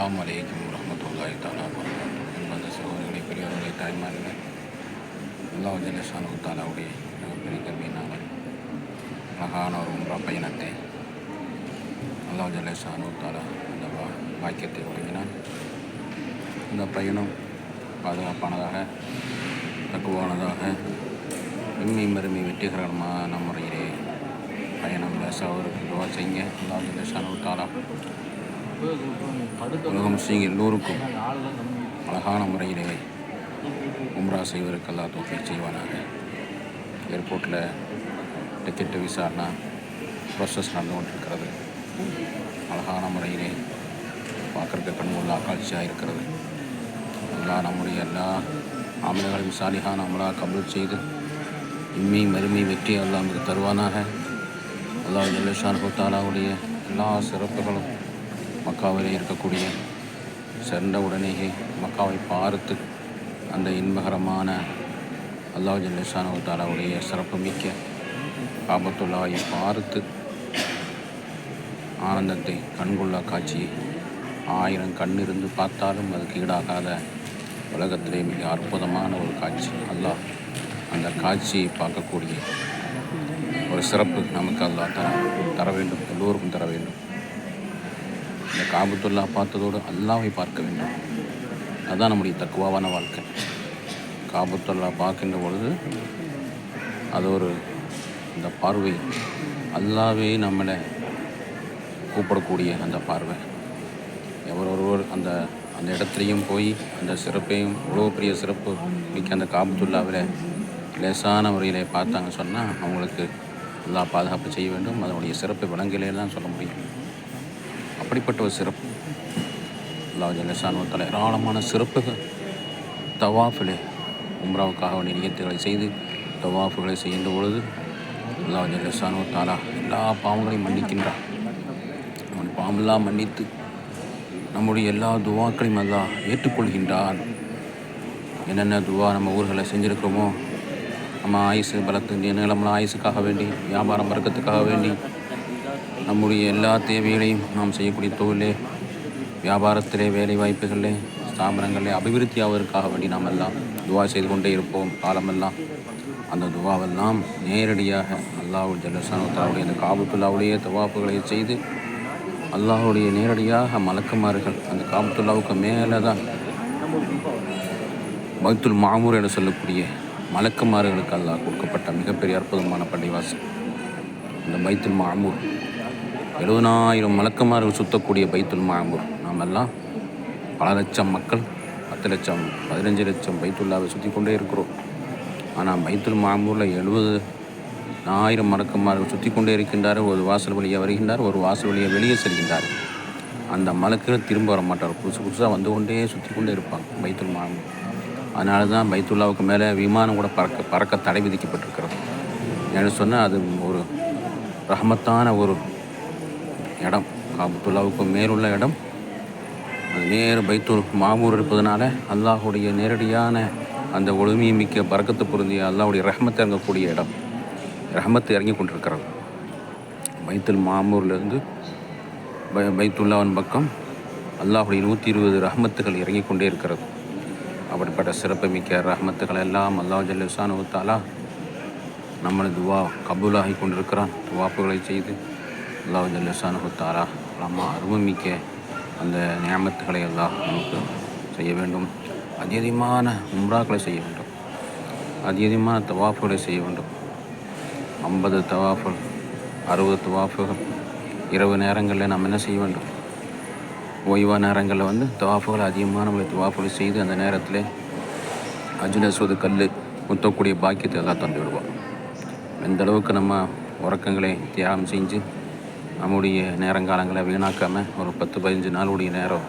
அஸ்ஸலாமு அலைக்கும் வரமத்துல்லாஹி தாலா வரகாத்து என்பது சகோதரர்களை பெரியவர்களை தாய்மார்களை அல்லாஹ் ஜல்லஷானு தாலாவுடைய மிகப்பெரிய கல்வியினால் அழகான ஒரு உம்ரா பயணத்தை அல்லாஹ் ஜல்லஷானு தாலா அந்த வா- பாக்கியத்தை வழங்கினான் இந்த பயணம் பாதுகாப்பானதாக தக்குவானதாக இம்மி மருமி வெற்றிகரமான முறையிலே பயணம் சகோதரர்கள் துவா செய்யுங்க அல்லாஹ் ஜல்லஷானு தாலா உலக முஸ்லீம் எல்லோருக்கும் அழகான முறையிலே உம்ரா செய்வதற்கு அல்லா செய்வானாக. ஏர்போர்ட்டில் டிக்கெட்டு விசாரணா ப்ராசஸ் நடந்து கொண்டிருக்கிறது. அழகான முறையிலே பார்க்குறதுக்கு கண்கொள்ளா காட்சியாக இருக்கிறது. எல்லா நம்முடைய எல்லா அமல்களையும் சாலிகான நம்மளாக கபூல் செய்து இம்மி மறுமை வெற்றி எல்லாம் தருவானாக. அல்லாஹ் ஜல்லஷான் தாலாவுடைய எல்லா சிறப்புகளும் மக்காவிலே இருக்கக்கூடிய சென்ற உடனேயே மக்காவை பார்த்து அந்த இன்பகரமான அல்லாஹ் ஜல்லஷானு தாலாவுடைய சிறப்பு மிக்க பார்த்து ஆனந்தத்தை கண்கொள்ளா காட்சியை ஆயிரம் கண்ணிருந்து பார்த்தாலும் அதுக்கு ஈடாகாத உலகத்திலே மிக அற்புதமான ஒரு காட்சி. அல்லாஹ் அந்த காட்சியை பார்க்கக்கூடிய ஒரு சிறப்பு நமக்கு அல்லாஹ் தர தர வேண்டும் எல்லோருக்கும் தர வேண்டும். இந்த காபத்துல்லா பார்த்ததோடு அல்லாவை பார்க்க வேண்டும். அதுதான் நம்முடைய தக்குவாவான வாழ்க்கை. காபத்துல்லா பார்க்கின்ற பொழுது அது ஒரு இந்த பார்வை அல்லாவே நம்மளை கூப்பிடக்கூடிய அந்த பார்வை. எவர் ஒருவர் அந்த அந்த இடத்துலையும் போய் அந்த சிறப்பையும் இவ்வளோ பெரிய சிறப்பு மிக்க அந்த காபத்துல்லாவில் லேசான முறையில் பார்த்தாங்க சொன்னால் அவங்களுக்கு எல்லா பாதுகாப்பு செய்ய வேண்டும். அதனுடைய சிறப்பை விலங்கிலே தான் சொல்ல முடியும். அப்படிப்பட்ட ஒரு சிறப்பு? அல்லாஹ் ஜல்லசானுவத்தால் ஏராளமான சிறப்புகள் தவாஃபிலே உம்ராவுக்காக வேண்டிய நியத்துகளை செய்து தவாஃபுகளை செய்கின்ற பொழுது அல்லாஹ் தாலா எல்லா பாவங்களையும் மன்னிக்கின்றான். அவன் பாவமெல்லாம் மன்னித்து நம்முடைய எல்லா துவாக்களையும் அல்லா ஏற்றுக்கொள்கின்றான். என்னென்ன துவா நம்ம ஊர்களை செஞ்சுருக்கிறோமோ நம்ம ஆயுசு பலத்து நிலமெல்லாம் ஆயுசுக்காக வேண்டி வியாபாரம் வர்க்கத்துக்காக வேண்டி நம்முடைய எல்லா தேவைகளையும் நாம் செய்யக்கூடிய தொழிலே வியாபாரத்திலே வேலை வாய்ப்புகளிலே ஸ்தாபனங்களிலே அபிவிருத்தி ஆவதற்காக வேண்டி நாம் எல்லாம் துவா செய்து கொண்டே இருப்போம். காலமெல்லாம் அந்த துவாவெல்லாம் நேரடியாக அல்லாஹ் ஜல்லசானுடைய அந்த காபத்துல்லாவுடைய தவாப்புகளை செய்து அல்லாஹுடைய நேரடியாக மலக்குமார்கள் அந்த காபத்துல்லாவுக்கு மேலே தான் பைத்துல் மாமூர் என சொல்லக்கூடிய மலக்குமார்களுக்கு அல்லாஹ் கொடுக்கப்பட்ட மிகப்பெரிய அற்புதமான பள்ளிவாசல். இந்த பைத்துல் மாமூர் எழுபதாயிரம் மலக்குமார்கள் சுத்தக்கூடிய பைத்துல் மாமூர். நாம் எல்லாம் பல லட்சம் மக்கள் பத்து லட்சம் பதினஞ்சு லட்சம் பைத்துல்லாவை சுற்றி கொண்டே இருக்கிறோம். ஆனால் பைத்துல் மாமூரில் எழுபது ஆயிரம் மலக்குமார்கள் சுற்றி கொண்டே இருக்கின்றார் ஒரு வாசல் வழியாக வருகின்றார் ஒரு வாசல் வழியாக வெளியே செல்கின்றார். அந்த மலக்குகள் திரும்ப வர மாட்டார் புதுசு புதுசாக வந்து கொண்டே சுற்றி கொண்டே இருப்பாங்க பைத்துல் மாமூர். அதனால தான் பைத்துல்லாவுக்கு மேலே விமானம் கூட பறக்க பறக்க தடை விதிக்கப்பட்டிருக்கிறது. ஏன்னு சொன்னால் அது ஒரு ரஹமத்தான ஒரு இடம். காபத்துல்லாவுக்கு மேலுள்ள இடம். அது நேர் பைத்தூர் மாமூர் இருப்பதனால அல்லாஹுடைய நேரடியான அந்த ஒழுமையை மிக்க பறக்கத்து பொருந்திய அல்லாஹுடைய ரஹமத்தை இறங்கக்கூடிய இடம். ரஹமத்து இறங்கி கொண்டிருக்கிறது. பைத்துல் மாமூர்லேருந்து பை பைத்துல்லாவின் பக்கம் அல்லாஹுடைய நூற்றி இருபது ரஹமத்துகள் இறங்கி கொண்டே இருக்கிறது. அப்படிப்பட்ட சிறப்பு மிக்க ரஹமத்துகள் எல்லாம் அல்லாஹ் ஜல்லுசான் தாலா நம்மளது துவா கபூலாகி கொண்டிருக்கிறான். துவாப்புகளை செய்து அல்லாஹு தாரா தாலா நம்ம அந்த நியமத்துகளை எல்லாம் நமக்கு செய்ய வேண்டும். அதிகமான உம்ராக்களை செய்ய வேண்டும். அதிகமான தவாஃபுகளை செய்ய வேண்டும். ஐம்பது தவாஃபுகள் அறுபது தவாஃபுகள் இரவு நேரங்களில் நாம் என்ன செய்ய வேண்டும்? ஓய்வான நேரங்களில் வந்து தவாஃபுகள் அதிகமாக நம்மளை தவாஃபுகளை செய்து அந்த நேரத்தில் அஜுன சொது கல் முத்தக்கூடிய பாக்கியத்தை எல்லாம் தந்து விடுவோம் எந்த அளவுக்கு நம்ம உறக்கங்களை தியாகம் செஞ்சு நம்முடைய நேரங்காலங்களை வீணாக்காமல் ஒரு பத்து பதினஞ்சு நாளுடைய நேரம்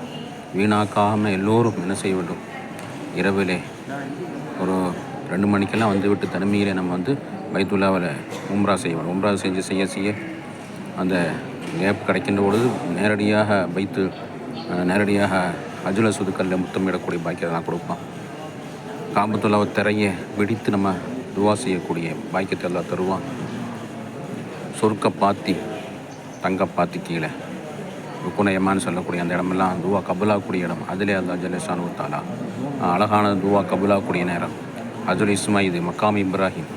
வீணாக்காமல் எல்லோரும் என்ன செய்ய வேண்டும்? இரவிலே ஒரு ரெண்டு மணிக்கெல்லாம் வந்து விட்டு தனிமையிலே நம்ம வந்து பைத்துல்லாவில் உம்ரா செய்வோம் உம்ரா செஞ்சு செய்ய செய்ய அந்த கேப் கிடைக்கின்ற பொழுது நேரடியாக வைத்து நேரடியாக அஜுல சுதுக்கல்ல முத்தமிடக்கூடிய பாக்கியத்தை நான் கொடுப்பான். காம்பத்துல்லாவை திரையை வெடித்து நம்ம துவா செய்யக்கூடிய பாக்கியத்தை எல்லாம் தருவான். சொர்க்க பாத்தி தங்கப்பாத்தி கீழே. ருக்குனயமான்னு சொல்லக்கூடிய அந்த இடமெல்லாம் துவா கபுலாக்கூடிய இடம். அதிலே அல்லா ஜல்லேஷானு உத்தாலா அழகான துவா கபுலாக்கூடிய நேரம். அதில் இஸ்மா இது மக்காம் இப்ராஹிம்.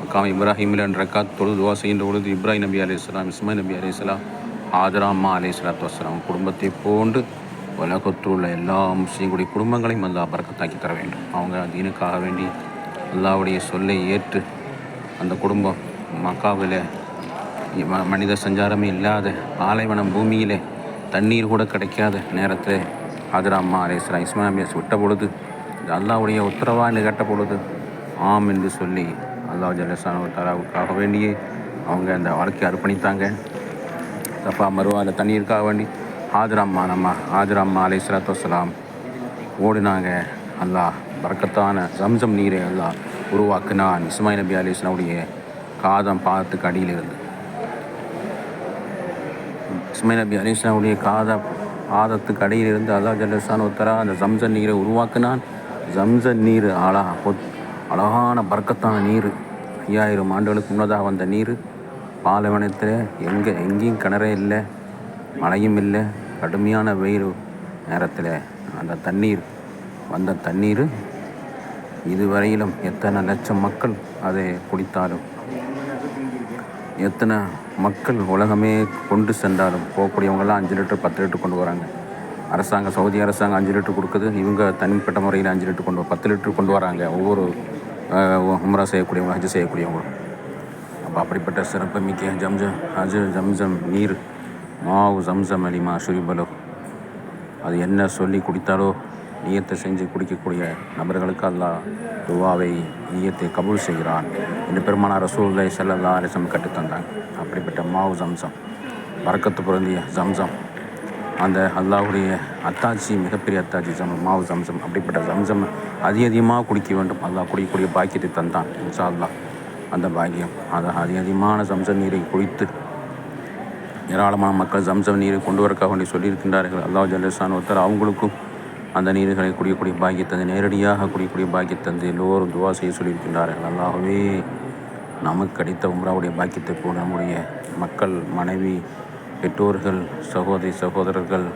மக்காம் இப்ராஹிமில் என்ற ரக்காத் தொழுது துவா செய்கின்ற பொழுது இப்ராஹிம் நபி அலி இஸ்லாம் இஸ்மாயில் நபி அலி இஸ்லாம் ஆதரா அம்மா அலி இஸ்லாத்து வஸ்லாம் குடும்பத்தை போன்று உலகத்தில் உள்ள எல்லா முஸ்லீம்களுடைய குடும்பங்களையும் அல்லா பறக்கத்தாக்கி தர வேண்டும். அவங்க தீனுக்காக வேண்டி அல்லாவுடைய சொல்லை ஏற்று அந்த குடும்பம் மக்காவில் மனித சஞ்சாரமே இல்லாத பாலைவனம் பூமியிலே தண்ணீர் கூட கிடைக்காத நேரத்தில் ஹாஜராம்மா அலேஸ்ரா இஸ்மாமியஸ் விட்ட பொழுது இது அல்லாவுடைய உத்தரவா என்று கேட்ட பொழுது ஆம் என்று சொல்லி அல்லாஹ் ஜல்லசானு தாராவுக்காக வேண்டியே அவங்க அந்த வாழ்க்கையை அர்ப்பணித்தாங்க. சஃபா மருவாவில் தண்ணீருக்காக வேண்டி ஹாஜராம்மா நம்ம ஆதிரம்மா அலை சலாத்து ஓடினாங்க. அல்லாஹ் பறக்கத்தான ஜம்சம் நீரை அல்லாஹ் உருவாக்குனான். இஸ்மாயில் நபி அலிஸ்லாவுடைய காதம் பாதத்துக்கு அடியில் இருந்து இஸ்மாயில் நபி அலிஸ்லாவுடைய காத பாதத்துக்கு அடையில் இருந்து அல்லா ஜல்லசான் ஒத்தரா அந்த ஜம்சன் நீரை உருவாக்கினான். ஜம்சன் நீர் அழகா பொத்- அழகான பர்க்கத்தான நீர். ஐயாயிரம் ஆண்டுகளுக்கு முன்னதாக வந்த நீர். பாலைவனத்தில் எங்கே எங்கேயும் கிணறே இல்லை மழையும் இல்லை. கடுமையான வெயில் நேரத்தில் அந்த தண்ணீர் வந்த தண்ணீர். இதுவரையிலும் எத்தனை லட்சம் மக்கள் அதை குடித்தாலும் எத்தனை மக்கள் உலகமே கொண்டு சென்றாலும் போகக்கூடியவங்கெல்லாம் அஞ்சு லிட்டர் பத்து லிட்டர் கொண்டு வராங்க. அரசாங்கம் சவுதி அரசாங்கம் அஞ்சு லிட்டர் கொடுக்குது இவங்க தனிப்பட்ட முறையில் அஞ்சு லிட்டர் கொண்டு பத்து லிட்டர் கொண்டு வராங்க ஒவ்வொரு அஹ், உம்ரா செய்யக்கூடியவங்க ஹஜ் செய்யக்கூடியவங்களும். அப்போ அப்படிப்பட்ட சிறப்பு மிக்க ஜம்ஜம் ஹஜ் ஜம்ஜம் நீர் மாவு ஜம்சம் அலிமா ஷுரிபலோ அது என்ன சொல்லி குடித்தாலோ நியத்தை செஞ்சு குடிக்கக்கூடிய நபர்களுக்கு அல்லாஹ் துவாவை நியத்தை கபூல் செய்கிறான் என்று பெருமானார் ரசூலை செல்லல்லா அலிசம் கற்றுத்தந்தாங்க அப்படிப்பட்ட மாவு ஜம்சம் வரக்கத்து பொருந்திய ஜம்சம் அந்த அல்லாஹுடைய அத்தாட்சி மிகப்பெரிய அத்தாட்சி ஜம் மாவு ஜம்சம் அப்படிப்பட்ட ஜம்சம் அதிக அதிகமாக குடிக்க வேண்டும். அல்லாஹ் குடிக்கக்கூடிய பாக்கியத்தை தந்தான் இன்ஷா அல்லாஹ் அந்த பாக்கியம் அதை அதிக அதிகமான ஜம்சம் நீரை குடித்து ஏராளமான மக்கள் ஜம்சம் நீரை கொண்டு வரக்காக வேண்டி சொல்லியிருக்கின்றார்கள். அல்லாஹ் ஜல்லசான் ஒருத்தர் அவங்களுக்கும் அந்த நீர்களை குடிக்கக்கூடிய பாக்கியத்தந்து நேரடியாக குடிக்கக்கூடிய பாக்கியத்தந்து எல்லோரும் துவா செய்ய சொல்லியிருக்கின்றார்கள். நல்லாகவே நமக்கு கிடைத்த உம்ராவுடைய பாக்கியத்தை போல் நம்முடைய மக்கள் மனைவி பெற்றோர்கள் சகோதரி சகோதரர்கள்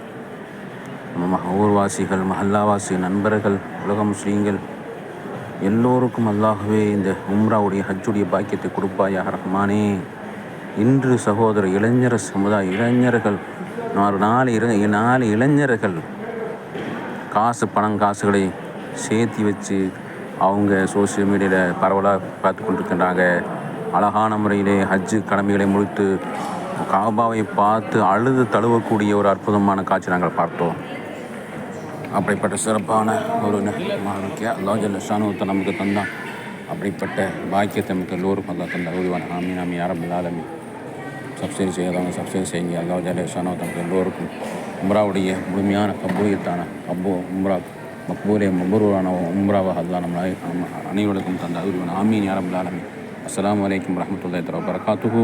ம- ஊர்வாசிகள் மஹல்லாவாசி நண்பர்கள் உலக முஸ்லீம்கள் எல்லோருக்கும் அல்லாகவே இந்த உம்ராவுடைய ஹஜ்ஜுடைய பாக்கியத்தை கொடுப்பாயாக ரஹ்மானே. இன்று சகோதர இளைஞர் சமுதாய இளைஞர்கள் நாலு நாலு இள நாலு இளைஞர்கள் காசு பணம் காசுகளை சேர்த்தி வச்சு அவங்க சோஷியல் மீடியாவில் பரவலாக பார்த்து கொண்டிருக்கின்றாங்க. அழகான முறையிலே ஹஜ்ஜு கடமைகளை முடித்து காபாவை பார்த்து அழுது தழுவக்கூடிய ஒரு அற்புதமான காட்சி நாங்கள் பார்த்தோம். அப்படிப்பட்ட சிறப்பான ஒரு மாணிக்க அல்லாஹ் ஜல்லஷானுவத்தை நமக்கு தந்தான் அப்படிப்பட்ட பாக்கியத்தை நமக்கு எல்லோருக்கும் அல்லா தந்தா. உருவான. ஆமீன் ஆமீன் அரபில் ஆலமி செய்யாதவங்க சப்சிடி செய்யுங்க. எல்லா ஜல்லஷானுவத்தை தமக்கு எல்லோருக்கும் உம்ராவுடைய முழுமையான கபூலியத்தான கபூ உம்ரா மக்பூலே மபூரான உம்ராவாக அல்லா நம்ம நம்ம அனைவருக்கும் தந்த உருவான ஆமீன். அரபில் ஆலமி அஸ்லாம் வலைக்கம் வரஹ்மத்துல்லாஹி தஆலா வபரகாத்துஹு.